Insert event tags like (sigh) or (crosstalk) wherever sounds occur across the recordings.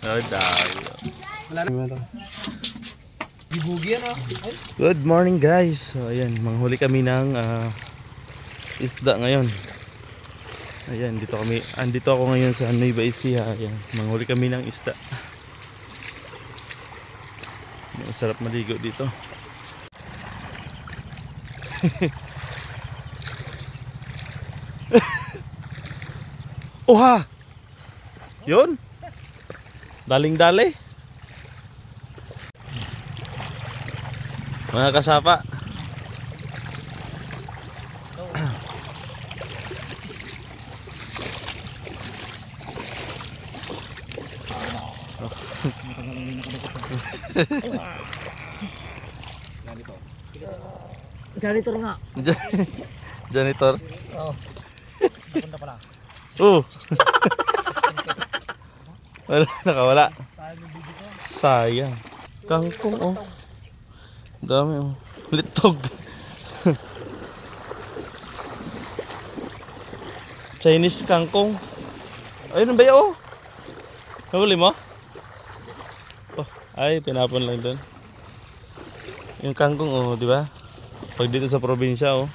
Oh, dahil. Wala na. Yan. Ay, Good morning guys. So ayan, manghuli kami ng ah, isda ngayon. Ayan, dito kami, andito ako ngayon sa Nueva Ecija. Ayan, manghuli kami ng isda. Masarap maligo dito. (laughs) Oha! Yun? Daling-dali. Mga kasapa. janitor nga. (laughs) Janitor. Oo. Napunta pala. Oh. (laughs) Wala, (laughs) nakawala. Sayang. Kangkong oh. Dami oh. Litog. (laughs) Chinese kangkong. Ayun ba yun oh? Nahuli mo? Oh, ay, tinapon lang doon. Yung kangkong oh, di ba? Pag dito sa probinsya oh.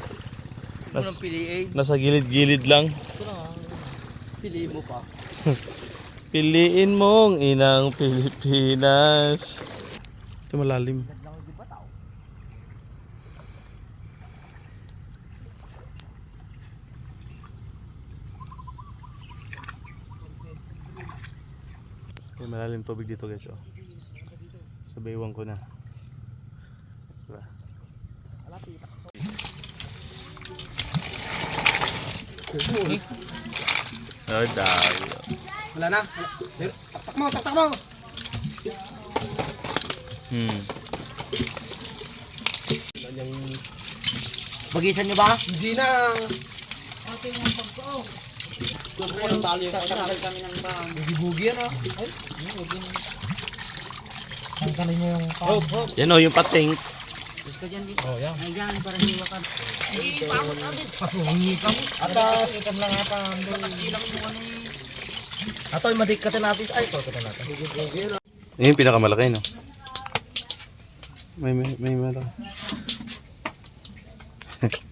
Nas, nasa gilid-gilid lang. Ito na. Piliin mo pa. (laughs) Piliin mong inang Pilipinas. Ito malalim. May malalim tubig dito guys oh. Sa baywang ko na. Diba? Oh, dahil. Wala na. Wala. Taktak mo, taktak mo. Hmm. Yung Bagisan nyo ba? hindi na. Okay, mga pagko. Kung ano tali yung Tatanggal kami ng bang. Gibugi yan ah. Ay, Tanggalin nyo yung oh. Yan oh, yung pating. Gusto ka dyan di. Oh, yan. Ay, para hiwa ka. Ay. Pasungi ka mo. Ata, ikan lang ata. Ilang mo ano. Ato, madikatan natin. Ay, ito, ito natin. Ayun, pinakamalaki, no? May, may, may malaki. (laughs)